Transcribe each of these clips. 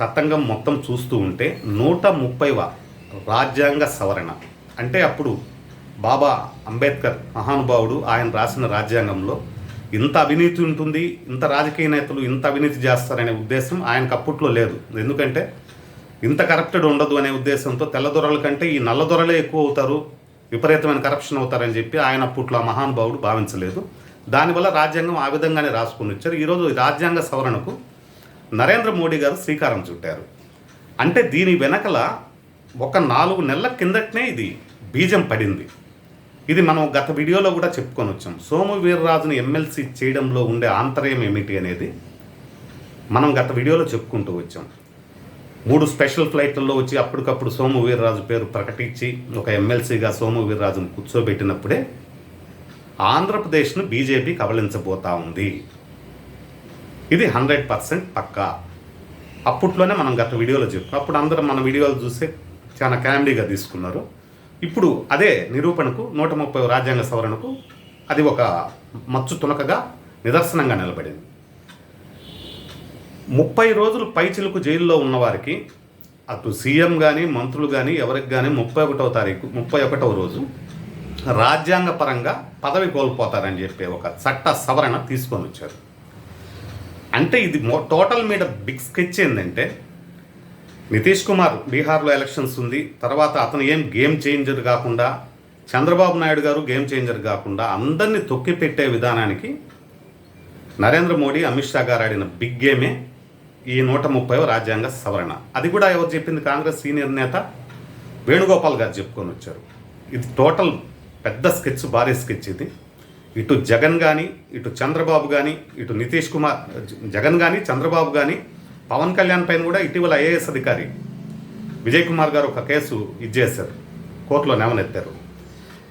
తతంగం మొత్తం చూస్తూ ఉంటే నూట ముప్పైవ రాజ్యాంగ సవరణ. అంటే అప్పుడు బాబా అంబేద్కర్ మహానుభావుడు ఆయన రాసిన రాజ్యాంగంలో ఇంత అవినీతి ఉంటుంది ఇంత రాజకీయ నేతలు ఇంత అవినీతి చేస్తారనే ఉద్దేశం ఆయనకు అప్పట్లో లేదు. ఎందుకంటే ఇంత కరప్టెడ్ ఉండదు అనే ఉద్దేశంతో తెల్లదొరల కంటే ఈ నల్లదొరలే ఎక్కువ అవుతారు విపరీతమైన కరప్షన్ అవుతారని చెప్పి ఆయన అప్పట్లో ఆ మహానుభావుడు భావించలేదు. దానివల్ల రాజ్యాంగం ఆ విధంగానే రాసుకుని వచ్చారు. ఈరోజు రాజ్యాంగ సవరణకు నరేంద్ర మోడీ గారు శ్రీకారం చుట్టారు. అంటే దీని వెనకల ఒక నాలుగు నెలల కిందటనే ఇది బీజం పడింది. ఇది మనం గత వీడియోలో కూడా చెప్పుకొని వచ్చాం. సోము వీర్రాజును ఎమ్మెల్సీ చేయడంలో ఉండే ఆంతర్యం ఏమిటి అనేది మనం గత వీడియోలో చెప్పుకుంటూ వచ్చాం. మూడు స్పెషల్ ఫ్లైట్లలో వచ్చి అప్పటికప్పుడు సోము వీర్రాజు పేరు ప్రకటించి ఒక ఎమ్మెల్సీగా సోము వీర్రాజును కూర్చోబెట్టినప్పుడే ఆంధ్రప్రదేశ్ను బీజేపీ కబలించబోతా ఉంది. ఇది హండ్రెడ్ పర్సెంట్ పక్కా. అప్పట్లోనే మనం గత వీడియోలో చెప్పాం అప్పుడు అందరూ మన వీడియోలు చూస్తే చాలా కామెడీగా తీసుకున్నారు. ఇప్పుడు అదే నిరూపణకు నూట ముప్పై రాజ్యాంగ సవరణకు అది ఒక మచ్చు తునకగా నిదర్శనంగా నిలబడింది. ముప్పై రోజులు పైచిలుకు జైల్లో ఉన్నవారికి అటు సీఎం కానీ మంత్రులు కానీ ఎవరికి కానీ ముప్పై ఒకటవ తారీఖు ముప్పై ఒకటవ రోజు రాజ్యాంగ పరంగా పదవి కోల్పోతారని చెప్పి ఒక చట్ట సవరణ తీసుకొని వచ్చారు అంటే ఇది టోటల్ మీద బిగ్ స్కెచ్ ఏంటంటే నితీష్ కుమార్ బీహార్లో ఎలక్షన్స్ ఉంది తర్వాత అతను ఏం గేమ్ చేంజర్ కాకుండా చంద్రబాబు నాయుడు గారు గేమ్ చేంజర్ కాకుండా అందరినీ తొక్కిపెట్టే విధానానికి నరేంద్ర మోడీ అమిత్ షా గారు ఆడిన బిగ్ గేమే ఈ నూట ముప్పై రాజ్యాంగ సవరణ. అది కూడా ఎవరు చెప్పింది? కాంగ్రెస్ సీనియర్ నేత వేణుగోపాల్ గారు చెప్పుకొని వచ్చారు. ఇది టోటల్ పెద్ద స్కెచ్ భారీ స్కెచ్ ఇది. ఇటు జగన్ కానీ ఇటు చంద్రబాబు కానీ ఇటు నితీష్ కుమార్ జగన్ కానీ చంద్రబాబు కానీ పవన్ కళ్యాణ్ పైన కూడా ఇటీవల ఐఏఎస్ అధికారి విజయ్ కుమార్ గారు ఒక కేసు ఇచ్చేశారు కోర్టులో నెవనెత్తారు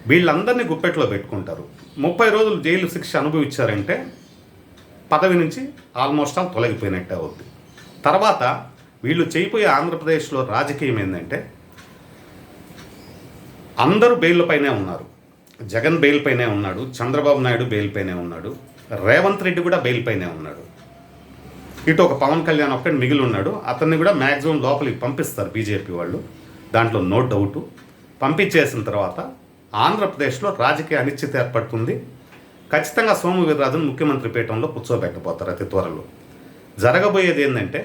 వీళ్ళందరినీ గుప్పెట్లో పెట్టుకుంటారు. ముప్పై రోజులు జైలు శిక్ష అనుభవించారంటే పదవి నుంచి ఆల్మోస్ట్ ఆల్ తొలగిపోయినట్టే అవుద్ది. తర్వాత వీళ్ళు చేయిపోయే ఆంధ్రప్రదేశ్లో రాజకీయం ఏంటంటే అందరూ బెయిల్పైనే ఉన్నారు. జగన్ బెయిల్ పైనే ఉన్నాడు చంద్రబాబు నాయుడు బెయిల్ పైనే ఉన్నాడు రేవంత్ రెడ్డి కూడా బెయిల్ పైనే ఉన్నాడు. ఇటు ఒక పవన్ కళ్యాణ్ ఒక్కటి మిగిలి ఉన్నాడు అతన్ని కూడా మ్యాక్సిమం లోపలికి పంపిస్తారు బీజేపీ వాళ్ళు. దాంట్లో నో డౌటు. పంపించేసిన తర్వాత ఆంధ్రప్రదేశ్లో రాజకీయ అనిశ్చిత ఏర్పడుతుంది. ఖచ్చితంగా సోము వీర్రాజును ముఖ్యమంత్రి పీఠంలో కూర్చోబెట్టబోతారు అతి త్వరలో. జరగబోయేది ఏంటంటే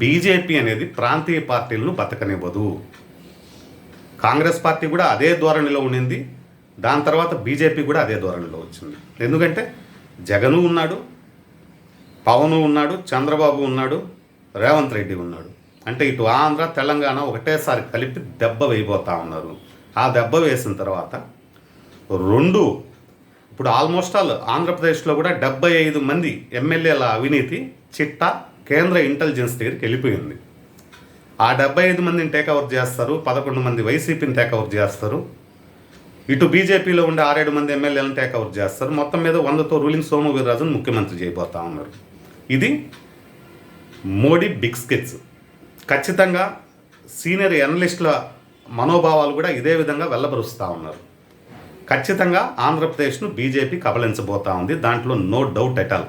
బీజేపీ అనేది ప్రాంతీయ పార్టీలను బతకనివ్వదు. కాంగ్రెస్ పార్టీ కూడా అదే ధోరణిలో ఉండింది. దాని తర్వాత బీజేపీ కూడా అదే ధోరణిలో వచ్చింది. ఎందుకంటే జగను ఉన్నాడు పవను ఉన్నాడు చంద్రబాబు ఉన్నాడు రేవంత్ రెడ్డి ఉన్నాడు. అంటే ఇటు ఆంధ్ర తెలంగాణ ఒకటేసారి కలిపి దెబ్బ వేయబోతా ఉన్నారు. ఆ దెబ్బ వేసిన తర్వాత రెండు ఇప్పుడు ఆల్మోస్ట్ ఆల్ ఆంధ్రప్రదేశ్లో కూడా డెబ్బై ఐదు మంది ఎమ్మెల్యేల అవినీతి చిట్టా కేంద్ర ఇంటెలిజెన్స్ దగ్గరికి వెళ్ళిపోయింది. ఆ డెబ్బై ఐదు మందిని టేకవర్ చేస్తారు పదకొండు మంది వైసీపీని టేకవర్ చేస్తారు. ఇటు బీజేపీలో ఉండే ఆరేడు మంది ఎమ్మెల్యేలను టేక్అవర్ చేస్తారు. మొత్తం మీద వందతో రూలింగ్ సోము వీర్రాజును ముఖ్యమంత్రి చేయబోతా ఉన్నారు. ఇది మోడీ బిగ్ స్కెచ్. ఖచ్చితంగా సీనియర్ ఎనలిస్టుల మనోభావాలు కూడా ఇదే విధంగా వెళ్ళబరుస్తూ ఉన్నారు. ఖచ్చితంగా ఆంధ్రప్రదేశ్ను బీజేపీ కబలించబోతా ఉంది. దాంట్లో నో డౌట్ ఎట్ ఆల్.